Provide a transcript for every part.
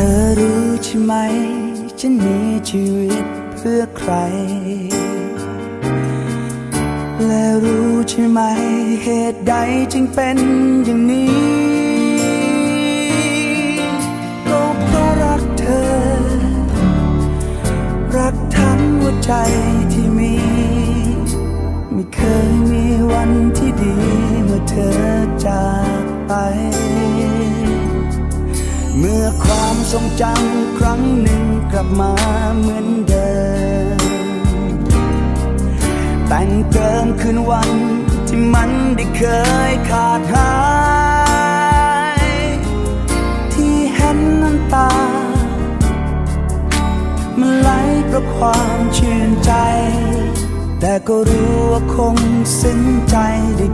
อรู้ใช่ไหม ฉันมีชีวิตเพื่อใคร และรู้ใช่ไหม เหตุใดจึงเป็นอย่างนี้ก็เพราะรักเธอ รักทั้งหัวใจที่มี ไม่เคยมีวันที่ดีเมื่อเธอจาก ทรงจำครั้งหนึ่งกลับมาเหมือนเดิม แต่งเติมคืนวันที่มันได้เคยขาดหาย ที่เห็นน้ำตา มันไหลเพราะความชื่นใจ แต่ก็รู้ว่าคงซึ้งใจได้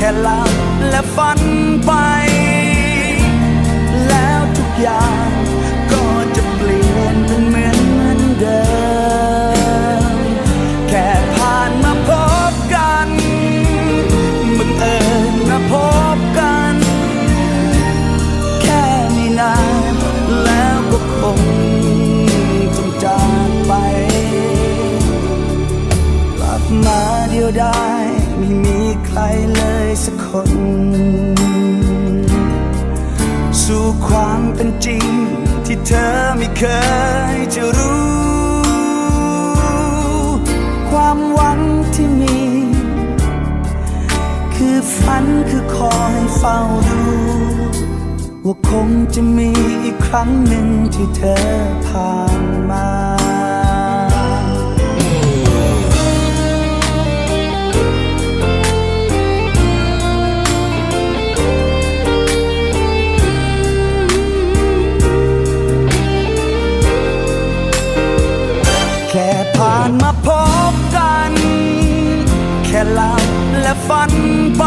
ค่หลับและฝันไป แล้วทุกอย่างก็จะเปลี่ยนเป็นเหมือนเดิม แค่ผ่านมาพบกันบังเอิญมาพบกัน แค่ไม่นานแล้วก็คง มาเดียวไดายไม่มีใครเลยสักคน สู่ความเป็นจริง ที่เธอไม่เคยจะรู้ ความหวังที่มี คือฝันคือคอยเฝ้าดู ว่าคงจะมีอีกครั้งหนึ่งที่เธอผ่านมา มาพบกัน แค่หลับและฝันไป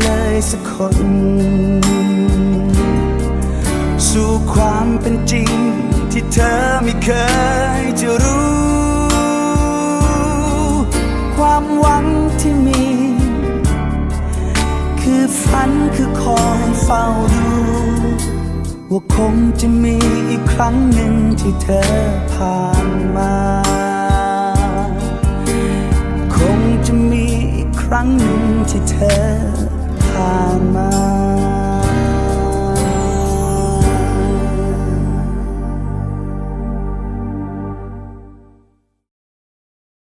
เลยสักคน สู่ความเป็นจริงที่เธอไม่เคยจะรู้ ความหวังที่มี คือฝันคือคอยเฝ้าดูว่าคงจะมีอีกครั้งหนึ่งที่เธอผ่านมา ครั้งหนึ่งที่เธอผ่านมา